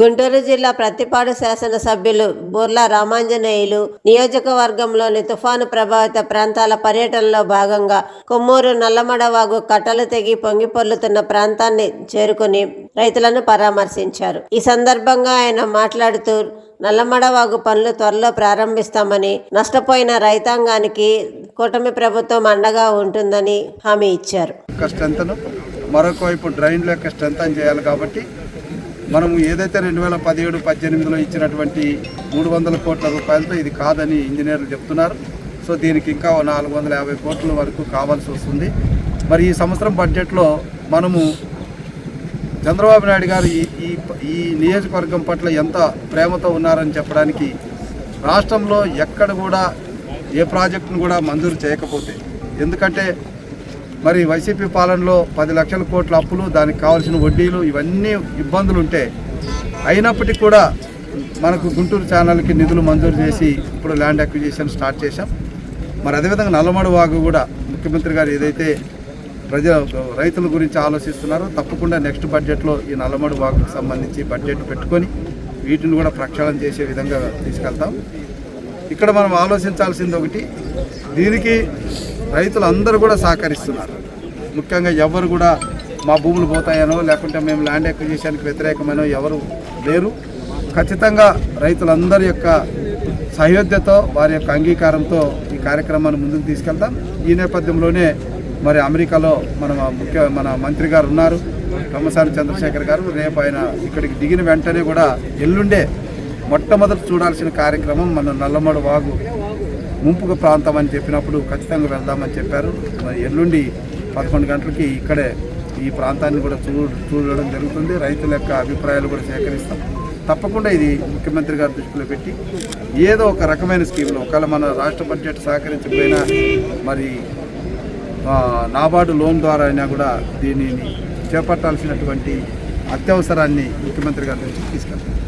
గుంటూరు జిల్లా ప్రతిపాడు శాసనసభ్యులు బుర్లా రామాంజనేయులు నియోజకవర్గంలోని తుఫాను ప్రభావిత ప్రాంతాల పర్యటనలో భాగంగా కొమ్మూరు నల్లమడవాగు కట్టలు తెగి పొంగిపొర్లుతున్న ప్రాంతాన్ని చేరుకుని రైతులను పరామర్శించారు. ఈ సందర్భంగా ఆయన మాట్లాడుతూ నల్లమడవాగు పనులు త్వరలో ప్రారంభిస్తామని నష్టపోయిన రైతాంగానికి కూటమి ప్రభుత్వం అండగా ఉంటుందని హామీ ఇచ్చారు. మరొక వైపు డ్రైన్ల యొక్క స్ట్రెంత్ చేయాలి కాబట్టి మనము ఏదైతే రెండు వేల పదిహేడు పద్దెనిమిదిలో ఇచ్చినటువంటి మూడు వందల కోట్ల రూపాయలతో ఇది కాదని ఇంజనీర్లు చెప్తున్నారు. సో దీనికి ఇంకా నాలుగు వందల యాభై కోట్ల వరకు కావాల్సి వస్తుంది. మరి ఈ సంవత్సరం బడ్జెట్లో మనము చంద్రబాబు నాయుడు గారు ఈ ఈ నియోజకవర్గం పట్ల ఎంత ప్రేమతో ఉన్నారని చెప్పడానికి రాష్ట్రంలో ఎక్కడ కూడా ఏ ప్రాజెక్టును కూడా మంజూరు చేయకపోతే ఎందుకంటే మరి వైసీపీ పాలనలో పది లక్షల కోట్ల అప్పులు దానికి కావాల్సిన వడ్డీలు ఇవన్నీ ఇబ్బందులు ఉంటే అయినప్పటికీ కూడా మనకు గుంటూరు ఛానల్కి నిధులు మంజూరు చేసి ఇప్పుడు ల్యాండ్ అక్విజిషన్ స్టార్ట్ చేశాం. మరి అదేవిధంగా నల్లమడు వాగు కూడా ముఖ్యమంత్రి గారు ఏదైతే ప్రజల రైతుల గురించి ఆలోచిస్తున్నారో తప్పకుండా నెక్స్ట్ బడ్జెట్లో ఈ నల్లమడు వాగుకు సంబంధించి బడ్జెట్ పెట్టుకొని వీటిని కూడా ప్రక్షాళన చేసే విధంగా తీసుకెళ్తాం. ఇక్కడ మనం ఆలోచించాల్సింది ఒకటి దీనికి రైతులందరూ కూడా సహకరిస్తున్నారు. ముఖ్యంగా ఎవరు కూడా మా భూములు పోతాయనో లేకుంటే మేము ల్యాండ్ ఎక్విజిషన్కి వ్యతిరేకమైనో ఎవరు లేరు. ఖచ్చితంగా రైతులందరి యొక్క సహయోధ్యతో వారి యొక్క అంగీకారంతో ఈ కార్యక్రమాన్ని ముందుకు తీసుకెళ్తాం. ఈ నేపథ్యంలోనే మరి అమెరికాలో మన ముఖ్య మన మంత్రి గారు ఉన్నారు. రమ్మసాని చంద్రశేఖర్ గారు. రేపు ఆయన ఇక్కడికి దిగిన వెంటనే కూడా ఎల్లుండే మొట్టమొదటి చూడాల్సిన కార్యక్రమం మన నల్లమడు వాగు ముంపుకు ప్రాంతం అని చెప్పినప్పుడు ఖచ్చితంగా వెళ్దామని చెప్పారు. మరి ఎల్లుండి పదకొండు గంటలకి ఇక్కడే ఈ ప్రాంతాన్ని కూడా చూ చూడడం జరుగుతుంది. రైతుల యొక్క అభిప్రాయాలు కూడా సేకరిస్తాం. తప్పకుండా ఇది ముఖ్యమంత్రి గారి దృష్టిలో పెట్టి ఏదో ఒక రకమైన స్కీమ్లో ఒకవేళ మన రాష్ట్ర బడ్జెట్ సహకరించకపోయినా మరి నాబార్డు లోన్ ద్వారా అయినా కూడా దీనిని చేపట్టాల్సినటువంటి అత్యవసరాన్ని ముఖ్యమంత్రి గారి దృష్టికి తీసుకెళ్తాం.